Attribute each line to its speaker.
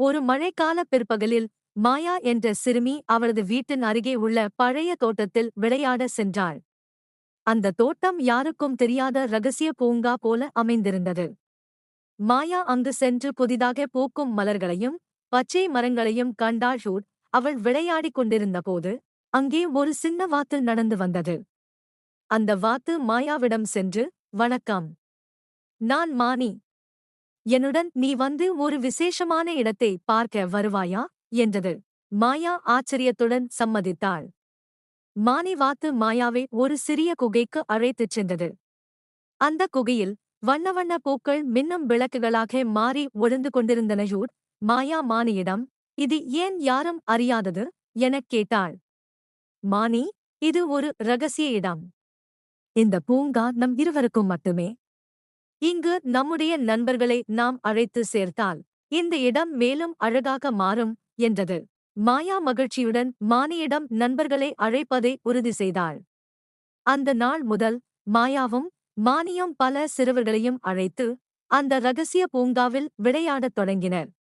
Speaker 1: ஒரு மழைக்கால பிற்பகலில் மாயா என்ற சிறுமி அவரது வீட்டின் அருகே உள்ள பழைய தோட்டத்தில் விளையாட சென்றாள். அந்த தோட்டம் யாருக்கும் தெரியாத ரகசிய பூங்கா போல அமைந்திருந்தது. மாயா அங்கு சென்று புதிதாக பூக்கும் மலர்களையும் பச்சை மரங்களையும் கண்டாள் ஷூட் அவள் விளையாடிக் கொண்டிருந்தபோது அங்கே ஒரு சின்ன வாத்து நடந்து வந்தது. அந்த வாத்து மாயாவிடம் சென்று வணக்கம். நான் மானி. என்னுடன் நீ வந்து ஒரு விசேஷமான இடத்தை பார்க்க வருவாயா? என்றது. மாயா ஆச்சரியத்துடன் சம்மதித்தாள். மானி வாத்து மாயாவை ஒரு சிறிய குகைக்கு அழைத்துச் சென்றது. அந்த குகையில் வண்ண வண்ண பூக்கள் மின்னும் விளக்குகளாக மாறி ஒளிந்து கொண்டிருந்தனையூர் மாயா மானியிடம் இது ஏன் யாரும் அறியாதது? எனக் கேட்டாள். மானி இது ஒரு ரகசிய இடம். இந்த பூங்கா நம் இருவருக்கும் மட்டுமே. இங்கு நம்முடைய நண்பர்களை நாம் அழைத்து சேர்த்தால் இந்த இடம் மேலும் அழகாக மாறும் என்றது. மாயா மகிழ்ச்சியுடன் மானியிடம் நண்பர்களை அழைப்பதை உறுதி செய்தாள். அந்த நாள் முதல் மாயாவும் மானியும் பல சிறுவர்களையும் அழைத்து அந்த ரகசிய பூங்காவில் விளையாடத் தொடங்கினர்.